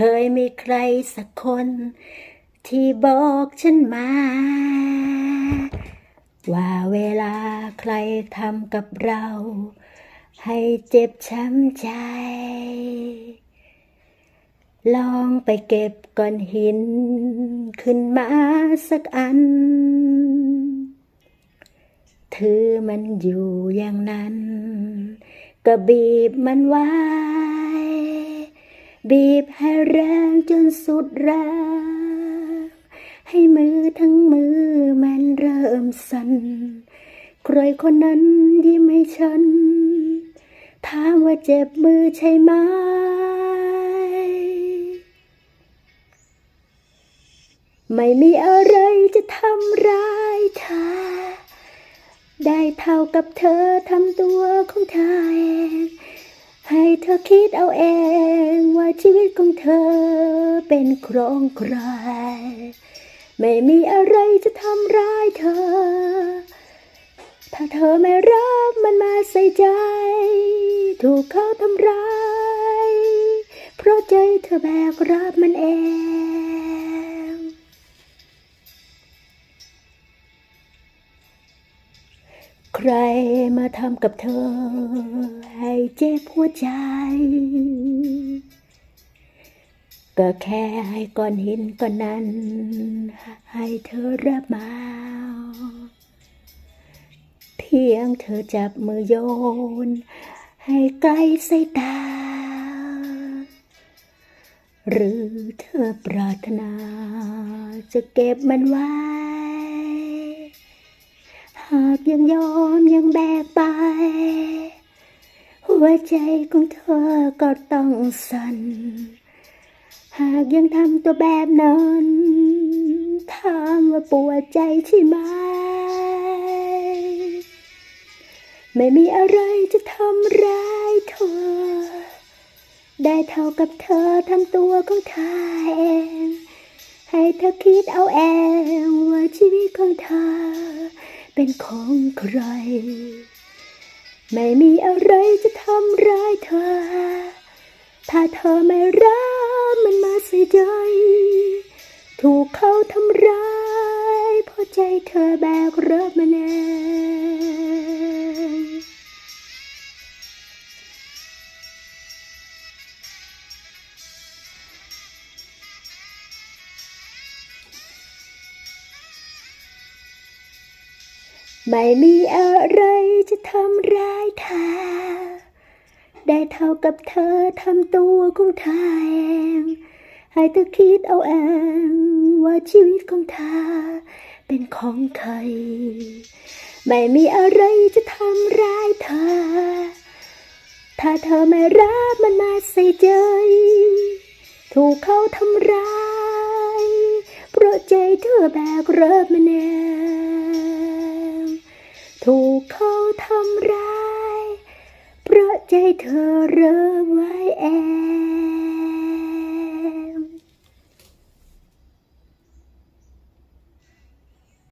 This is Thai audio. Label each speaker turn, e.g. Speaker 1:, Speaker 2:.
Speaker 1: เคยมีใครสักคน ที่บอกฉันมา ว่าเวลาใครทำกับเรา ให้เจ็บช้ำใจ ลองไปเก็บก้อนหิน ขึ้นมาสักอัน ถือมันอยู่อย่างนั้น ก็บีบมันไว้ บีบให้แรงจนสุดแรงให้มือทั้งมือมันเริ่มสั่นใครคนนั้นยิ้มให้ฉัน ถามว่าเจ็บมือใช่ไหม ไม่มีอะไรจะทำร้ายเธอ ได้เท่ากับเธอทำตัวของเธอเอง ให้เธอคิดเอาเองว่าชีวิตของเธอเป็นครองใคร ไม่มีอะไรจะทำร้ายเธอ ถ้าเธอไม่รับมันมาใส่ใจ ถูกเขาทำร้าย เพราะใจเธอแบกรับมันเอง ใครมาทำกับเธอ ให้เจ็บหัวใจ ก็แค่ให้ก้อนหินก้อนนั้น ให้เธอรับมา เพียงเธอจับมือโยน ให้ไกลสายตา หรือเธอปรารถนา จะเก็บมันไว้ หากยังยอมยังแบกไป หัวใจของเธอก็ต้องสั่น หากยังทำตัวแบบนั้นถามว่าปวดใจใช่ไหม ไม่มีอะไรจะทำร้ายเธอ ได้เท่ากับเธอทำตัวของเธอเอง ให้เธอคิดเอาเองว่าชีวิตของเธอ เป็นของใคร ไม่มีอะไรจะทำร้ายเธอ ถ้าเธอไม่รักมันมาเสียใจ ถูกเขาทำร้ายเพราะใจเธอแบกรับมาแน่ ไม่มีอะไรจะทำร้ายเธอ ได้เท่ากับเธอทำตัวของเธอเอง ให้เธอคิดเอาเอง ว่าชีวิตของเธอเป็นของใคร ไม่มีอะไรจะทำร้ายเธอ ถ้าเธอไม่รับมันมาใส่ใจ ถูกเขาทำร้าย เพราะใจเธอแบกรับมันเอง ถูกเขาทำร้าย เพราะใจเธอเริ่มไว้แอ